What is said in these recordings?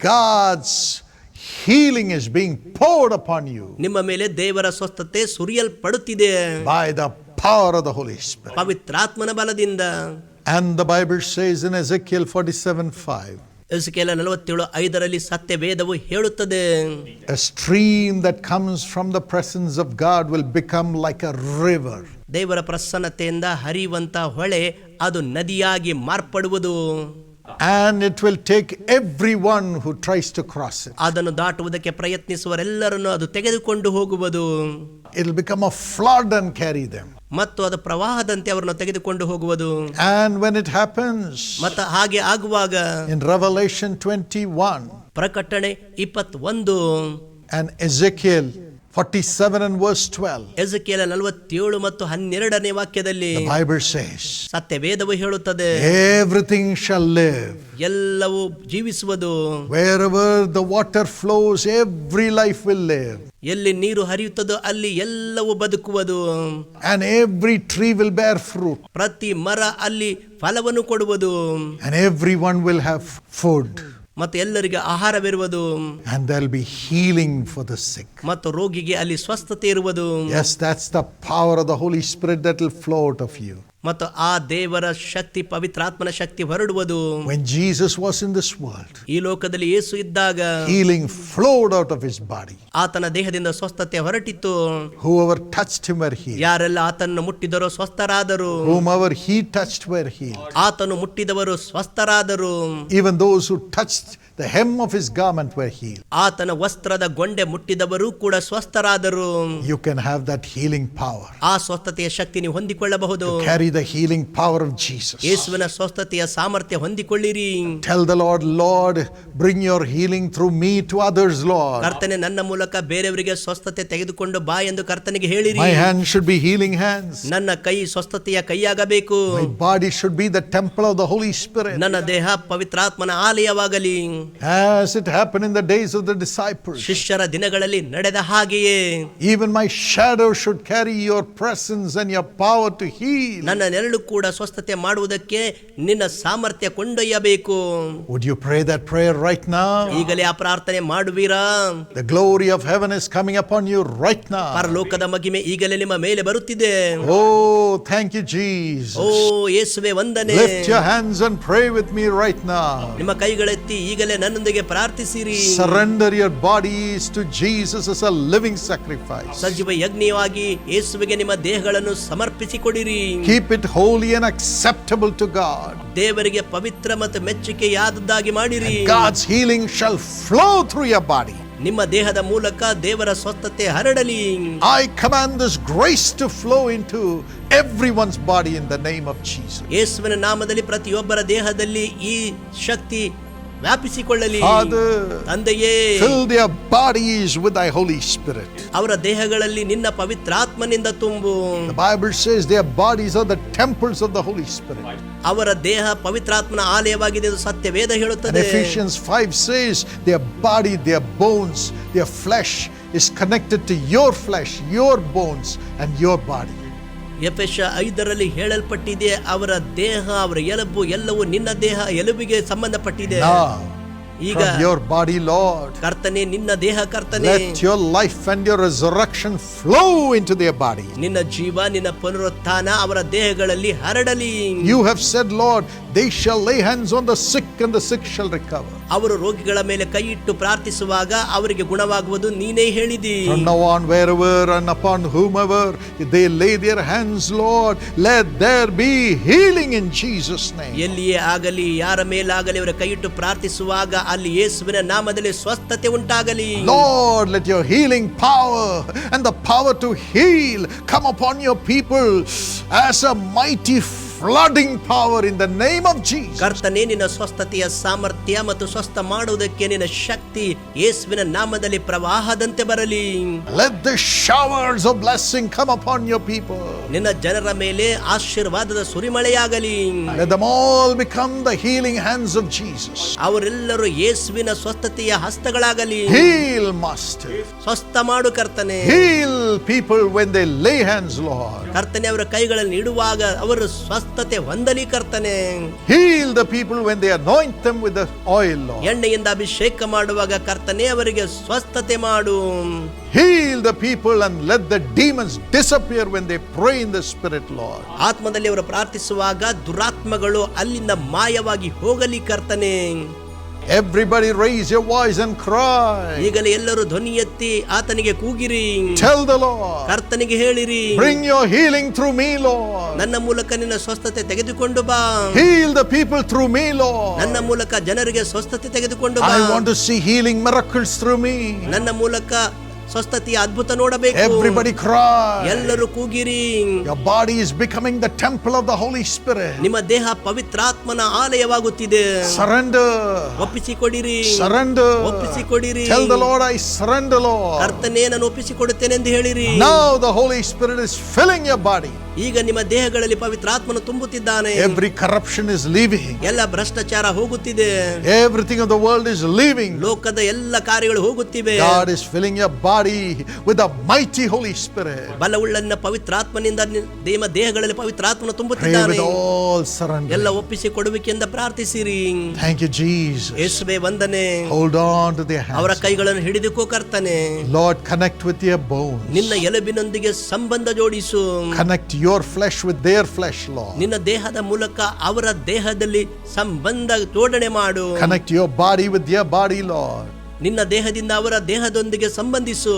God's healing is being poured upon you ನಿಮ್ಮ ಮೇಲೆ ದೇವರ ಸ್ವಸ್ಥತೆ ಸುರಿಯಲ್ಪಡುತ್ತಿದೆ by the power of the Holy Spirit. ಪವಿತ್ರಾತ್ಮನ ಬಲದಿಂದ And the Bible says in Ezekiel 47 5, ಎಸ್ಕೇಲ ನಲವತ್ತೇಳು ಐದರಲ್ಲಿ ಸತ್ಯ ವೇದವು ಹೇಳುತ್ತದೆ a stream that comes from the presence of God will become like a river. ದೇವರ ಪ್ರಸನ್ನತೆಯಿಂದ ಹರಿಯುವಂತ ಹೊಳೆ ಅದು ನದಿಯಾಗಿ ಮಾರ್ಪಡುವುದು And it will take everyone who tries to cross it. ಅದನ್ನು ದಾಟುವುದಕ್ಕೆ ಪ್ರಯತ್ನಿಸುವರೆಲ್ಲರನ್ನು ಅದು ತೆಗೆದುಕೊಂಡು ಹೋಗುವುದು It'll become a flood and carry them. ಮತ್ತು ಅದು ಪ್ರವಾಹದಂತೆ ಅವರನ್ನು ತೆಗೆದುಕೊಂಡು ಹೋಗುವುದು And when it happens, ಮತ್ತು ಹಾಗೆ ಆಗುವಾಗ in Revelation 21 ಪ್ರಕಟಣೆ ಇಪ್ಪತ್ತೊಂದು and Ezekiel 47 and verse 12, ಎಜಕೇಲ ನಲವತ್ತೇಳು ಮತ್ತು ಹನ್ನೆರಡನೇ ವಾಕ್ಯದಲ್ಲಿ the Bible says, ಸತ್ಯ ವೇದವು ಹೇಳುತ್ತದೆ Everything shall live. ಎಲ್ಲವೂ ಜೀವಿಸುವುದು Wherever the water flows, every life will live. ಎಲ್ಲಿ ನೀರು ಹರಿಯುತ್ತದೋ ಅಲ್ಲಿ ಎಲ್ಲವೂ ಬದುಕುವುದು And every tree will bear fruit. ಪ್ರತಿ ಮರ ಅಲ್ಲಿ ಫಲವನ್ನು ಕೊಡುವುದು And everyone will have food. ಮತ್ತು ಎಲ್ಲರಿಗೆ ಆಹಾರವಿರುವುದು And there'll be healing for the sick. ಮತ್ತು ರೋಗಿಗೆ ಅಲ್ಲಿ ಸ್ವಸ್ಥತೆ ಇರುವುದು Yes, that's the power of the Holy Spirit that will flow out of you. ಮತ್ತು ಆ ದೇವರ ಶಕ್ತಿ ಪವಿತ್ರಾತ್ಮನ ಶಕ್ತಿ ಹೊರಡುವುದು When Jesus was in this world, ಈ ಲೋಕದಲ್ಲಿ ಯೇಸು ಇದ್ದಾಗ healing flowed out of his body. ಆತನ ದೇಹದಿಂದ ಸ್ವಸ್ಥತೆ ಹೊರಟಿತ್ತು Whoever touched him were healed. ಯಾರೆಲ್ಲ ಆತನನ್ನು ಮುಟ್ಟಿದರೋ ಸ್ವಸ್ಥರಾದರು Whomever he touched were healed. ಆತನು ಮುಟ್ಟಿದವರು ಸ್ವಸ್ಥರಾದರು Even those who touched the hem of his garment were healed. ಆತನ ವಸ್ತ್ರದ ಗೊಂಡೆ ಮುಟ್ಟಿದವರು ಕೂಡ ಸ್ವಸ್ಥರಾದರು You can have that healing power. ಆ ಸ್ವಸ್ಥತೆಯ ಶಕ್ತಿ ನೀವು ಹೊಂದಿಕೊಳ್ಳಬಹುದು Carry the healing power of Jesus. ಯೇಸುವಿನ ಸ್ವಸ್ಥತೆಯ ಸಾಮರ್ಥ್ಯ ಹೊಂದಿಕೊಳ್ಳಿರಿ Tell the Lord, Lord, bring your healing through me to others, Lord. ಕರ್ತನೆ ನನ್ನ ಮೂಲಕ ಬೇರೆಯವರಿಗೆ ಸ್ವಸ್ಥತೆ ತೆಗೆದುಕೊಂಡು ಬಾ ಎಂದು ಕರ್ತನಿಗೆ ಹೇಳಿರಿ My hands should be healing hands. ನನ್ನ ಕೈ ಸ್ವಸ್ಥತೆಯ ಕೈಯಾಗಬೇಕು My body should be the temple of the Holy Spirit. ನನ್ನ ದೇಹ ಪವಿತ್ರಾತ್ಮನ ಆಲಯವಾಗಲಿ As it happened in the days of the disciples. ಶಿಷ್ಯರ ದಿನಗಳಲ್ಲಿ ನಡೆದ ಹಾಗೆಯೇ Even my shadow should carry your presence and your power to heal. ನನ್ನ ನೆರಳು ಕೂಡ ಸ್ವಸ್ಥತೆ ಮಾಡುವುದಕ್ಕೆ ನಿನ್ನ ಸಾಮರ್ಥ್ಯ ಕೊಂಡೊಯ್ಯಬೇಕು Would you pray that prayer right now? ಈಗಲೇ ಆ ಪ್ರಾರ್ಥನೆ ಮಾಡುವೀರಾ The glory of heaven is coming upon you right now. ಪರಲೋಕದ ಮಗಿಮೆ ಈಗಲೇ ನಿಮ್ಮ ಮೇಲೆ ಬರುತ್ತಿದೆ Oh, thank you, Jesus. ಓ ಯೇಸುವೆ ವಂದನೆ Lift your hands and pray with me right now. ನಿಮ್ಮ ಕೈಗಳೆತ್ತಿ ಈಗಲೇ ನನ್ನೊಂದಿಗೆ ಪ್ರಾರ್ಥಿಸಿರಿ Surrender your bodies to Jesus as a living sacrifice. ಸಜೀವ ಯಜ್ಞವಾಗಿ ಯೇಸುವಿಗೆ ನಿಮ್ಮ ದೇಹಗಳನ್ನು ಸಮರ್ಪಿಸಿಕೊಡಿರಿ Keep it holy and acceptable to God. ದೇವರಿಗೆ ಪವಿತ್ರ ಮತ್ತು ಮೆಚ್ಚುಗೆಯಾದದ್ದಾಗಿ ಮಾಡಿರಿ God's healing shall flow through your body. ನಿಮ್ಮ ದೇಹದ ಮೂಲಕ ದೇವರ ಸ್ವಸ್ಥತೆ ಹರಡಲಿ I command this grace to flow into everyone's body in the name of Jesus. ಯೇಸುವಿನ ನಾಮದಲ್ಲಿ ಪ್ರತಿಯೊಬ್ಬರ ದೇಹದಲ್ಲಿ ಈ ಶಕ್ತಿ ವ್ಯಾಪಿಸಿಕೊಳ್ಳಲಿ. ತಂದೆಯೇ. Bodies with I Holy Spirit ಅವರ ದೇಹಗಳಲ್ಲಿ ನಿನ್ನ ಪವಿತ್ರ ಆತ್ಮನಿಂದ ತುಂಬು. Bible says the bodies are the temples of the Holy Spirit ಅವರ ದೇಹ ಪವಿತ್ರ ಆತ್ಮನ ಆಲಯವಾಗಿದೆ ಎಂದು ಸತ್ಯ ವೇದ ಹೇಳುತ್ತದೆ Ephesians 5 says the body the bones the flesh is connected to your flesh your bones and your body ಎಫೆಶ ಐದರಲ್ಲಿ ಹೇಳಲ್ಪಟ್ಟಿದೆ ಅವರ ದೇಹ ಅವರ ಎಲುಬು ಎಲ್ಲವೂ ನಿನ್ನ ದೇಹ ಎಲುಬಿಗೆ ಸಂಬಂಧಪಟ್ಟಿದೆ. ಈಗ ಯೋರ್ ಬಾಡಿ body, Lord, ಕರ್ತನೆ ನಿನ್ನ ದೇಹ ಕರ್ತನೆ. let your life and your resurrection flow into their body. ನಿನ್ನ ಜೀವ ನಿನ್ನ ಪುನರುತ್ಥಾನ ಅವರ ದೇಹಗಳಲ್ಲಿ ಹರಡಲಿ. You have said, Lord, they shall lay hands on the sick and the sick shall recover. ಅವರು ರೋಗಿಗಳ ಮೇಲೆ ಕೈ ಇಟ್ಟು ಪ್ರಾರ್ಥಿಸುವಾಗ ಅವರಿಗೆ ಗುಣವಾಗುವುದು ನೀನೇ ಹೇಳಿದಿ From now on, wherever and upon whomever they lay their hands, Lord, let there be healing in Jesus' name. ಎಲ್ಲಿಯೇ ಆಗಲಿ ಯಾರ ಮೇಲಾಗಲಿ ಅವರ ಕೈ ಇಟ್ಟು ಪ್ರಾರ್ಥಿಸುವಾಗ ಅಲ್ಲಿ ಯೇಸುವಿನ ನಾಮದಲ್ಲಿ ಸ್ವಸ್ಥತೆ ಉಂಟಾಗಲಿ Lord, let your healing power and the power to heal come upon your people as a mighty flooding power in the name of Jesus. ಕರ್ತನೇ ನಿನ್ನ ಸ್ವಸ್ಥತೆಯ ಸಾಮರ್ಥ್ಯ ಮತ್ತು ಸ್ವಸ್ಥ ಮಾಡುವುದಕ್ಕೆ ನಿನ್ನ ಶಕ್ತಿ ಯೇಸುವಿನ ನಾಮದಲ್ಲಿ ಪ್ರವಾಹದಂತೆ ಬರಲಿ Let the showers of blessing come upon your people. ನಿನ್ನ ಜನರ ಮೇಲೆ ಆಶೀರ್ವಾದದ ಸುರಿಮಳೆಯಾಗಲಿ Let them all become the healing hands of Jesus. ಅವರೆಲ್ಲರೂ ಯೇಸುವಿನ ಸ್ವಸ್ಥತೆಯ ಹಸ್ತಗಳಾಗಲಿ Heal, Master. ಸ್ವಸ್ಥ ಮಾಡು ಕರ್ತನೆ Heal people when they lay hands, Lord. ಕರ್ತನೆ ಅವರ ಕೈಗಳನ್ನು ಇಡುವಾಗ ಅವರು ಸ್ವಸ್ಥ ಸ್ವಸ್ಥತೆ ಹೊಂದಲಿ ಕರ್ತನೆ. Heal the people when they anoint them with the oil Lord ಎಣ್ಣೆಯಿಂದ ಅಭಿಷೇಕ ಮಾಡುವಾಗ ಕರ್ತನೆ ಅವರಿಗೆ ಸ್ವಸ್ಥತೆ ಮಾಡು. Heal the people and let the demons disappear when they pray in the spirit Lord ಆತ್ಮದಲ್ಲಿ ಅವರು ಪ್ರಾರ್ಥಿಸುವಾಗ ದುರಾತ್ಮಗಳು ಅಲ್ಲಿಂದ ಮಾಯವಾಗಿ ಹೋಗಲಿ ಕರ್ತನೆ. Everybody raise your voice and cry. ಈಗಲೇ ಎಲ್ಲರೂ ಧ್ವನಿ ಎತ್ತಿ ಆತನಿಗೆ ಕೂಗಿರಿ Tell the Lord, ಕರ್ತನಿಗೆ ಹೇಳಿರಿ bring your healing through me, Lord. ನನ್ನ ಮೂಲಕ ನಿನ್ನ ಸ್ವಸ್ಥತೆ ತೆಗೆದುಕೊಂಡು ಬಾ Heal the people through me, Lord. ನನ್ನ ಮೂಲಕ ಜನರಿಗೆ ಸ್ವಸ್ಥತೆ ತೆಗೆದುಕೊಂಡು ಬಾ I want to see healing miracles through me. ನನ್ನ ಮೂಲಕ ಸ್ವಸ್ಥತೆಯ ಅದ್ಭುತ ನೋಡಬೇಕು. ಎವ್ರಿಬಡಿ ಕ್ರಾ ಎಲ್ಲರೂ ಕೂಗಿರಿ. Your body is becoming the temple of the Holy Spirit ನಿಮ್ಮ ದೇಹ ಪವಿತ್ರಾತ್ಮನ ಆಲಯವಾಗುತ್ತಿದೆ. ಸರೆಂಡರ್ ಒಪ್ಪಿಸಿ ಕೊಡಿರಿ ಸರೆಂಡರ್ ಒಪ್ಪಿಸಿ ಕೊಡಿರಿ tell the Lord I surrender Lord ಕರ್ತನೇ ನಾನು ಒಪ್ಪಿಸಿ ಕೊಡುತ್ತೇನೆ ಎಂದು ಹೇಳಿರಿ. Now the Holy Spirit is filling your body ಈಗ ನಿಮ್ಮ ದೇಹಗಳಲ್ಲಿ ಪವಿತ್ರ ಆತ್ಮನು ತುಂಬುತ್ತಿದ್ದಾನೆ. ಎವ್ರಿ ಕರಪ್ಷನ್ ಇಸ್ ಲೀವಿಂಗ್ ಎಲ್ಲ ಭ್ರಷ್ಟಾಚಾರ ಹೋಗುತ್ತಿದೆ. Everything of the world is living ಲೋಕದ ಎಲ್ಲ ಕಾರ್ಯಗಳು ಹೋಗುತ್ತಿವೆ. God is filling your body with a mighty Holy Spirit ಬಲವುಳ್ಳನ ಪವಿತ್ರ ಆತ್ಮನಿಂದ ನಿಮ್ಮ ದೇಹಗಳಲ್ಲಿ ಪವಿತ್ರ ಆತ್ಮನು ತುಂಬುತ್ತಿದ್ದಾನೆ. ಆಲ್ ಸರನ್ ಎಲ್ಲ ಒಪ್ಪಿಸಿ ಕೊಡುವಿಕೆ ಪ್ರಾರ್ಥಿಸಿರಿ. ಥ್ಯಾಂಕ್ ಯು ಜೀಸಸ್ ಯೇಸುವೆ ವಂದನೆ. ಹೋಲ್ಡ್ ಆನ್ ಟು ಅವರ ಕೈಗಳನ್ನು ಹಿಡಿದುಕೋ ಕರ್ತನೆ. Lord connect with your bones ನಿಮ್ಮ ಎಲುಬಿನೊಂದಿಗೆ ಸಂಬಂಧ ಜೋಡಿಸು. Connect your flesh with their flesh, Lord. ನಿನ್ನ ದೇಹದ ಮೂಲಕ ಅವರ ದೇಹದಲ್ಲಿ ಸಂಬಂಧ ಜೋಡಣೆ ಮಾಡು Connect your body with their body, Lord. ನಿನ್ನ ದೇಹದಿಂದ ಅವರ ದೇಹದೊಂದಿಗೆ ಸಂಬಂಧಿಸು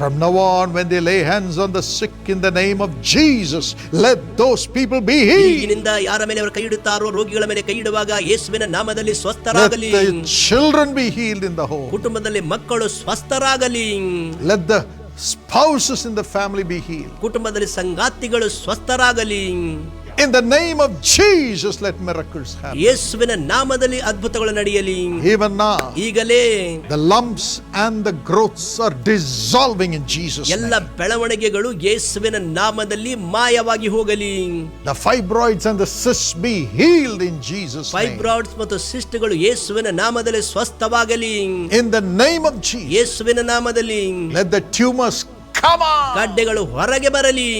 From now on, when they lay hands on the sick in the name of Jesus, let those people be healed. ಈಗಿನಿಂದ ಯಾರ ಮೇಲೆ ಅವರು ಕೈ ಇಡುತ್ತಾರೋ ರೋಗಿಗಳ ಮೇಲೆ ಕೈ ಇಡುವಾಗ ಯೇಸುವಿನ ನಾಮದಲ್ಲಿ Let ಸ್ವಸ್ಥರಾಗಲಿ the children be healed in the home. ಕುಟುಂಬದಲ್ಲಿ ಮಕ್ಕಳು ಸ್ವಸ್ಥರಾಗಲಿ Let the spouses in the family be healed. ಕುಟುಂಬದಲ್ಲಿ ಸಂಗಾತಿಗಳು ಸ್ವಸ್ಥರಾಗಲಿ In the name of Jesus, let miracles happen. ಯೇಸುವಿನ ನಾಮದಲ್ಲಿ ಅದ್ಭುತಗಳು ನಡೆಯಲಿ Even now, ಈಗಲೇ the lumps and the growths are dissolving in Jesus' ಎಲ್ಲ name. ಬೆಳವಣಿಗೆಗಳು ಯೇಸುವಿನ ನಾಮದಲ್ಲಿ ಮಾಯವಾಗಿ ಹೋಗಲಿ The fibroids and the cysts be healed in Jesus' name. Fibroids ಮತ್ತು ಸಿಸ್ಟ್ಗಳು ಯೇಸುವಿನ ನಾಮದಲ್ಲಿ ಸ್ವಸ್ಥವಾಗಲಿ In the name of Jesus, ಯೇಸುವಿನ ನಾಮದಲ್ಲಿ let the tumors come out, ಗಡ್ಡೆಗಳು ಹೊರಗೆ ಬರಲಿ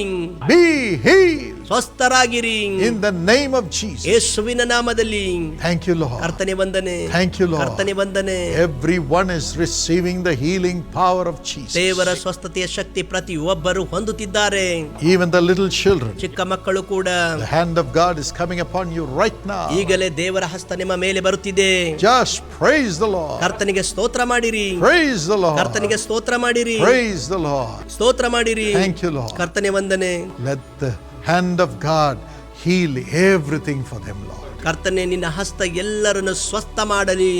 be healed ಸ್ವಸ್ಥರಾಗಿರಿ. In the name of Jesus ಯೇಸುವಿನ ನಾಮದಲ್ಲಿ. ಥ್ಯಾಂಕ್ ಯು ಲಾರ್ಡ್ ಅರ್ತನೆ ವಂದನೆ. ಥ್ಯಾಂಕ್ ಯು ಲಾರ್ಡ್ ಅರ್ತನೆ ವಂದನೆ. Every one is receiving the healing power of Jesus ದೇವರ ಸ್ವಸ್ಥತೆಯ ಶಕ್ತಿ ಪ್ರತಿ ಒಬ್ಬರು ಹೊಂದುತ್ತಿದ್ದಾರೆ. ಈವನ್ ದ ಲಿಟಲ್ ಚಿಲ್ಡ್ರನ್ ಚಿಕ್ಕ ಮಕ್ಕಳು ಕೂಡ. The hand of God is coming upon you right now ಈಗಲೇ ದೇವರ ಹಸ್ತ ನಿಮ್ಮ ಮೇಲೆ ಬರುತ್ತಿದೆ. ಜಸ್ಟ್ ಪ್ರೇಸ್ ದ ಲಾರ್ಡ್ ಕರ್ತನಿಗೆ ಸ್ತೋತ್ರ ಮಾಡಿರಿ. ಪ್ರೇಸ್ ದ ಲಾರ್ಡ್ ಕರ್ತನಿಗೆ ಸ್ತೋತ್ರ ಮಾಡಿರಿ. ಪ್ರೇಸ್ ದ ಲಾರ್ಡ್ ಸ್ತೋತ್ರ ಮಾಡಿರಿ. ಥ್ಯಾಂಕ್ ಯು ಲಾರ್ಡ್ ಕರ್ತನೆ ವಂದನೆ. Let the hand of God heal everything for them, Lord. ಕರ್ತನೆ ನಿನ್ನ ಹಸ್ತ ಎಲ್ಲರನ್ನು ಸ್ವಸ್ಥ ಮಾಡಲಿ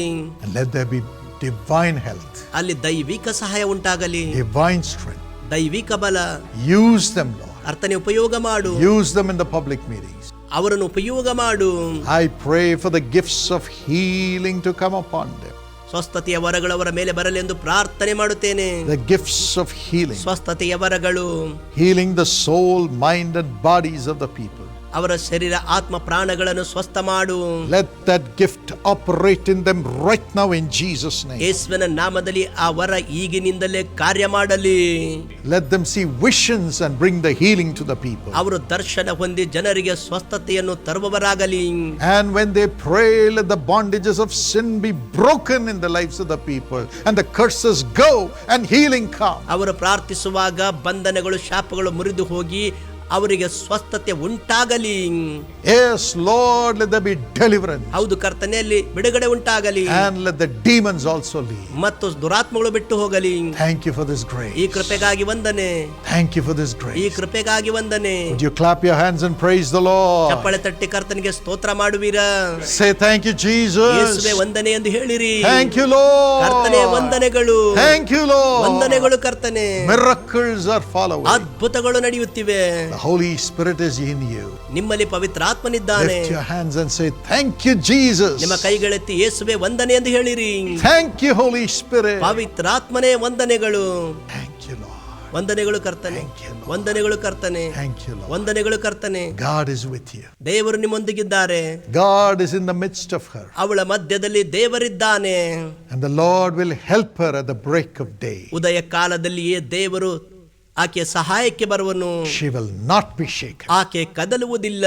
And let there be divine health, ಅಲ್ಲಿ ದೈವಿಕ ಸಹಾಯ ಉಂಟಾಗಲಿ divine strength. ದೈವಿಕ ಬಲ Use them, Lord. ಕರ್ತನೆ ಉಪಯೋಗ ಮಾಡು Use them in the public meetings. ಅವರನ್ನು ಉಪಯೋಗ ಮಾಡು I pray for the gifts of healing to come upon them. ಸ್ವಸ್ಥತೆಯ ವರಗಳು ಅವರ ಮೇಲೆ ಬರಲಿ ಎಂದು ಪ್ರಾರ್ಥನೆ ಮಾಡುತ್ತೇನೆ ದ gifts of healing, ಸ್ವಸ್ಥತೆಯ ವರಗಳು healing the soul, mind and bodies of the people. ಅವರ ಶರೀರ ಆತ್ಮ ಪ್ರಾಣಗಳನ್ನು ಸ್ವಸ್ಥ ಮಾಡು Let that gift operate in them right now in Jesus' name. ಯೇಸುವಿನ ನಾಮದಲ್ಲಿ ಆ ವರ ಈಗಿನಿಂದಲೇ ಕಾರ್ಯ ಮಾಡಲಿ Let them see visions and bring the healing to the people. ಅವರು ದರ್ಶನ ಹೊಂದಿ ಜನರಿಗೆ ಸ್ವಸ್ಥತೆಯನ್ನು ತರುವವರಾಗಲಿ And when they pray, let the bondages of sin be broken in the lives of the people, and the curses go, and healing come. ಅವರು ಪ್ರಾರ್ಥಿಸುವಾಗ ಬಂಧನಗಳು ಶಾಪಗಳು ಮುರಿದು ಹೋಗಿ ಅವರಿಗೆ ಸ್ವಸ್ಥತೆ ಉಂಟಾಗಲಿ. Yes Lord let them be delivered ಹೌದು ಕರ್ತನೆಯಲ್ಲಿ ಬಿಡುಗಡೆ ಉಂಟಾಗಲಿ. And let the demons also leave ಮತ್ತು ದುರಾತ್ಮಗಳು ಬಿಟ್ಟು ಹೋಗಲಿ. Thank you for this grace ಈ ಕೃಪೆಗಾಗಿ ವಂದನೆ. Thank you for this grace ಈ ಕೃಪೆಗಾಗಿ ವಂದನೆ. Would you clap your hands and praise the Lord ಚಪ್ಪಳೆ ತಟ್ಟಿ ಕರ್ತನಿಗೆ ಸ್ತೋತ್ರ ಮಾಡುವಿರಾ? ಸೇ ಥ್ಯಾಂಕ್ ಯು ಜೀಸಸ್ ಯೇಸುವೇ ವಂದನೆ ಎಂದು ಹೇಳಿರಿ. ಥ್ಯಾಂಕ್ ಯು ಲಾರ್ಡ್ ಕರ್ತನೆ ವಂದನೆಗಳು. ಥ್ಯಾಂಕ್ ಯು ಲಾರ್ಡ್ ವಂದನೆಗಳು ಕರ್ತನೆ. ಮಿರಕಲ್ಸ್ ಆರ್ ಫಾಲೋವಿಂಗ್ ಅದ್ಭುತಗಳು ನಡೆಯುತ್ತಿವೆ. The Holy Spirit is in you. ನಿಮ್ಮಲ್ಲಿ ಪವಿತ್ರಾತ್ಮನಿದ್ದಾನೆ Lift your hands and say, Thank you, Jesus. ನಿಮ್ಮ ಕೈಗಳೆತ್ತಿ ಯೇಸುವೆ ವಂದನೆ ಎಂದು ಹೇಳಿರಿ Thank you, Holy Spirit. ಪವಿತ್ರಾತ್ಮನೇ ವಂದನೆಗಳು Thank you, Lord. ವಂದನೆಗಳು ಕರ್ತನೆ Thank you, Lord. ವಂದನೆಗಳು ಕರ್ತನೆ Thank you, Lord. ವಂದನೆಗಳು ಕರ್ತನೆ God is with you. ದೇವರು ನಿಮ್ಮೊಂದಿಗಿದ್ದಾರೆ God is in the midst of her. ಅವಳ ಮಧ್ಯದಲ್ಲಿ ದೇವರಿದ್ದಾನೆ And the Lord will help her at the break of day. ಉದಯ ಕಾಲದಲ್ಲಿಯೇ ದೇವರು ಆಕೆಯ ಸಹಾಯಕ್ಕೆ ಬರುವನು She will not be shaken. ಆಕೆ ಕದಲುವುದಿಲ್ಲ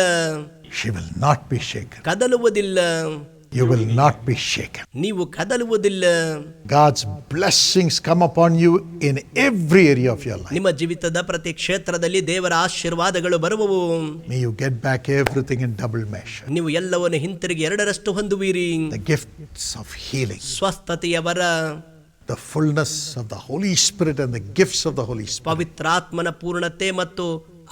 She will not be shaken. ಕದಲುವುದಿಲ್ಲ You will not be shaken. ನೀವು ಕದಲುವುದಿಲ್ಲ God's blessings come upon you in every area of your life. ನಿಮ್ಮ ಜೀವಿತದ ಪ್ರತಿ ಕ್ಷೇತ್ರದಲ್ಲಿ ದೇವರ ಆಶೀರ್ವಾದಗಳು ಬರುವವು May you get back everything in double measure. ನೀವು ಎಲ್ಲವನ್ನು ಹಿಂತಿರುಗಿ ಎರಡರಷ್ಟು ಹೊಂದುವಿರಿ The gifts of healing, ಸ್ವಸ್ಥತೆಯ ವರ the fullness of the Holy Spirit, and the gifts of the Holy Spirit. ಪವಿತ್ರಾತ್ಮನ ಪೂರ್ಣತೆ ಮತ್ತು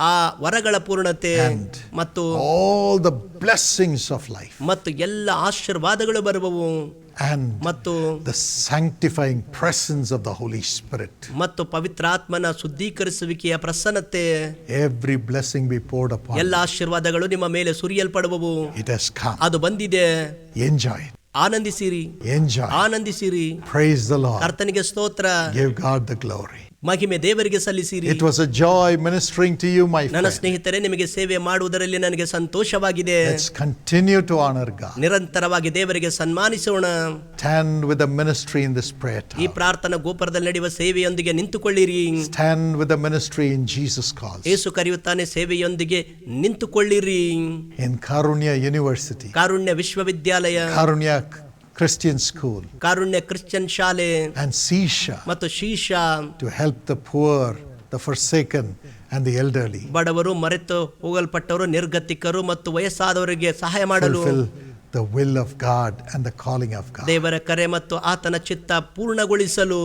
ಆ ವರಗಳ ಪೂರ್ಣತೆ And ಮತ್ತು All the blessings of life. ಮತ್ತು ಎಲ್ಲ ಆಶೀರ್ವಾದಗಳು ಬರುವವು And ಮತ್ತು the sanctifying presence of the Holy Spirit. ಮತ್ತು ಪವಿತ್ರಾತ್ಮನ ಶುದ್ಧೀಕರಿಸುವಿಕೆಯ ಪ್ರಸನ್ನತೆ Every blessing be poured upon. ಎಲ್ಲ ಆಶೀರ್ವಾದಗಳು ನಿಮ್ಮ ಮೇಲೆ ಸುರಿಯಲ್ಪಡುವವು It has come. ಅದು ಬಂದಿದೆ Enjoy it. ಆನಂದಿಸಿರಿ Enjoy. ಆನಂದಿಸಿರಿ Praise the Lord. ಕರ್ತನಿಗೆ ಸ್ತೋತ್ರ Give God the glory. ಮಹಿಮೆ ದೇವರಿಗೆ ಸಲ್ಲಿಸಿರಿ. It was a joy ministering to you my ನನ್ನ ಸ್ನೇಹಿತರೇ ನಿಮಗೆ ಸೇವೆ ಮಾಡುವುದರಲ್ಲಿ ನನಗೆ ಸಂತೋಷವಾಗಿದೆ. ಕಂಟಿನ್ಯೂ ಟು ಆನರ್ ಗಾ ನಿರಂತರವಾಗಿ ದೇವರಿಗೆ ಸನ್ಮಾನಿಸೋಣ. Stand with the ministry in this prayer time ಈ ಪ್ರಾರ್ಥನಾ ಗೋಪುರದಲ್ಲಿ ನಡೆಯುವ ಸೇವೆಯೊಂದಿಗೆ ನಿಂತುಕೊಳ್ಳಿರಿ. Stand with the ministry in Jesus Calls ಯೇಸು ಕರೆಯುತ್ತಾನೆ ಸೇವೆಯೊಂದಿಗೆ ನಿಂತುಕೊಳ್ಳಿರಿ. ಇನ್ ಕಾರುಣ್ಯ ಯೂನಿವರ್ಸಿಟಿ ಕಾರುಣ್ಯ ವಿಶ್ವವಿದ್ಯಾಲಯ ಕಾರುಣ್ಯ Christian School, ಕಾರುಣ್ಯ ಕ್ರಿಶ್ಚಿಯನ್ ಶಾಲೆ and Sisha ಮತ್ತು ಶೀಶಾ to help the poor, the forsaken, and the elderly ಬಡವರು ಮರೆತು ಹೋಗಲ್ಪಟ್ಟವರು ನಿರ್ಗತಿಕರು ಮತ್ತು ವಯಸ್ಸಾದವರಿಗೆ ಸಹಾಯ ಮಾಡಲು fulfill the will of God and the calling of God. ದೇವರ ಕರೆ ಮತ್ತು ಆತನ ಚಿತ್ತ ಪೂರ್ಣಗೊಳಿಸಲು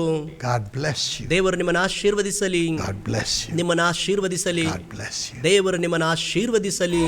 God bless you. ದೇವರು ನಿಮ್ಮನ್ನು ಆಶೀರ್ವದಿಸಲಿ God bless you. ನಿಮ್ಮನ್ನು ಆಶೀರ್ವದಿಸಲಿ God bless you. ದೇವರು ನಿಮ್ಮನ್ನು ಆಶೀರ್ವದಿಸಲಿ